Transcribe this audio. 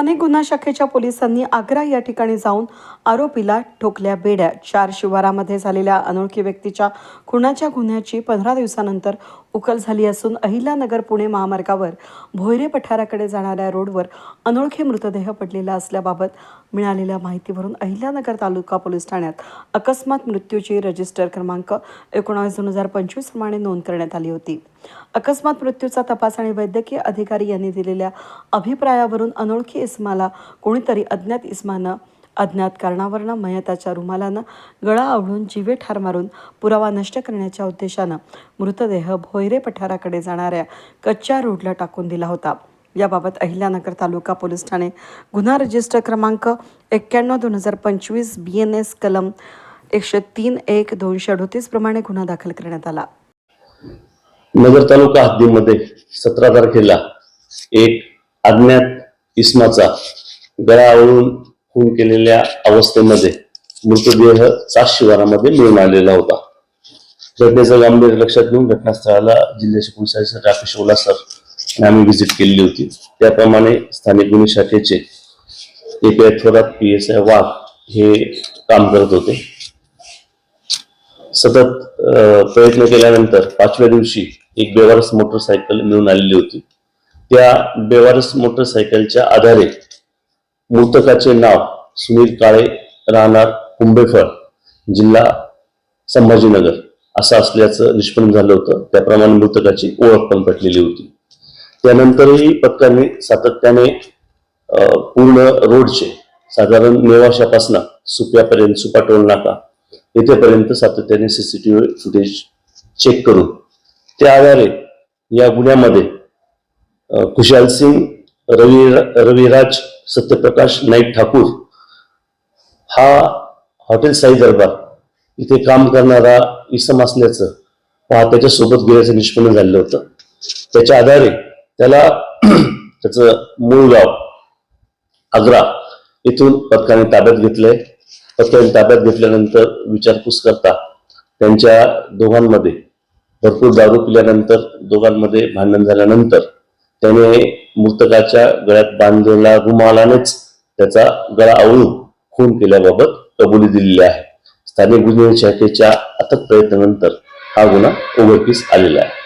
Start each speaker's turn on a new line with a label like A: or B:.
A: गुन्हा शाखेच्या पोलिसांनी आग्रा या ठिकाणी जाऊन आरोपीला ठोकल्या बेड्या. चार शिवारामध्ये झालेल्या अनोळखी व्यक्तीच्या खुनाच्या गुन्ह्याची पंधरा दिवसानंतर उकल झाली असून अहिल्यानगर पुणे महामार्गावर भोयरे पठाराकडे जाणाऱ्या रोडवर अनोळखी मृतदेह पडलेला असल्याबाबत मिळालेल्या माहितीवरून अहिल्यानगर तालुका पोलीस ठाण्यात अकस्मात मृत्यूची रजिस्टर क्रमांक एकोणावीस दोन हजार पंचवीस प्रमाणे नोंद करण्यात आली होती. अकस्मात मृत्यूचा तपास आणि वैद्यकीय अधिकारी यांनी दिलेल्या अभिप्रायावरून अनोळखी इस्माला कोणीतरी अज्ञात इस्मानं अज्ञात कारणावरनं मयताच्या रुमालानं गळा आवळून जीवे ठार मारून पुरावा नष्ट करण्याच्या उद्देशानं मृतदेह भोयरे पठाराकडे जाणाऱ्या कच्च्या रोडला टाकून दिला होता. याबाबत अहिल्यानगर तालुका पोलीस ठाणे गुन्हा रजिस्टर क्रमांक एक्क्याण्णव दोन हजार पंचवीस बी एन एस कलम एकशे तीन एक दोनशे अडोतीस प्रमाणे गुन्हा दाखल करण्यात आला.
B: नगर तालुका हद्दीमध्ये सतरा तारखेला एक अज्ञात इसमाचा गळा आवळून खून केलेल्या अवस्थेमध्ये मृतदेह सात शिवारामध्ये मिळून आलेला होता. घटनेचं गांभीर्य लक्षात घेऊन घटनास्थळाला जिल्ह्याचे पोलीस अधीक्षक राकेश ओला सर आम्ही व्हिजिट केलेली होती. त्याप्रमाणे स्थानिक गुन्हे शाखेचे एक Thorat P S I Wagh हे काम करत होते. सतत प्रयत्न केल्यानंतर पाचव्या दिवशी एक बेवारस मोटरसायकल मिळून आलेली होती. त्या बेवारस मोटरसायकलच्या आधारे मृतकाचे नाव सुनील काळे राहणार कुंभेफळ जिल्हा संभाजीनगर. असं असल्याचं निष्पन्न झालं होतं. त्याप्रमाणे मृतकाची ओळख पण पटलेली होती. त्यानंतरही पथकाने सातत्याने पूर्ण रोडचे साधारण नेवाशापासून सुप्यापर्यंत सुपा टोल नाका येथेपर्यंत सातत्याने सीसीटीव्ही फुटेज चेक करून त्या आधारे या गुन्ह्यामध्ये खुशाल सिंग रवी रविराज सत्यप्रकाश नाईक ठाकूर हा हॉटेल साई दरबार इथे काम करणारा इसम असल्याचं त्याच्या सोबत गेल्याचं निष्पन्न झालेलं होतं. त्याच्या आधारे त्याला त्याचं मूळ गाव आग्रा इथून पथकाने ताब्यात घेतलंय. पथकाने ताब्यात घेतल्यानंतर विचारपूस करता त्यांच्या दोघांमध्ये भरपूर दारू पिल्यानंतर दोघांमध्ये भांडण झाल्यानंतर त्याने मृतकाच्या गळ्यात बांधलेला रुमालानेच त्याचा गळा आवळून खून केल्याबाबत कबुली दिलेली आहे. स्थानिक गुन्हे शाखेच्या अथक प्रयत्नानंतर हा गुन्हा उघडकीस आलेला आहे.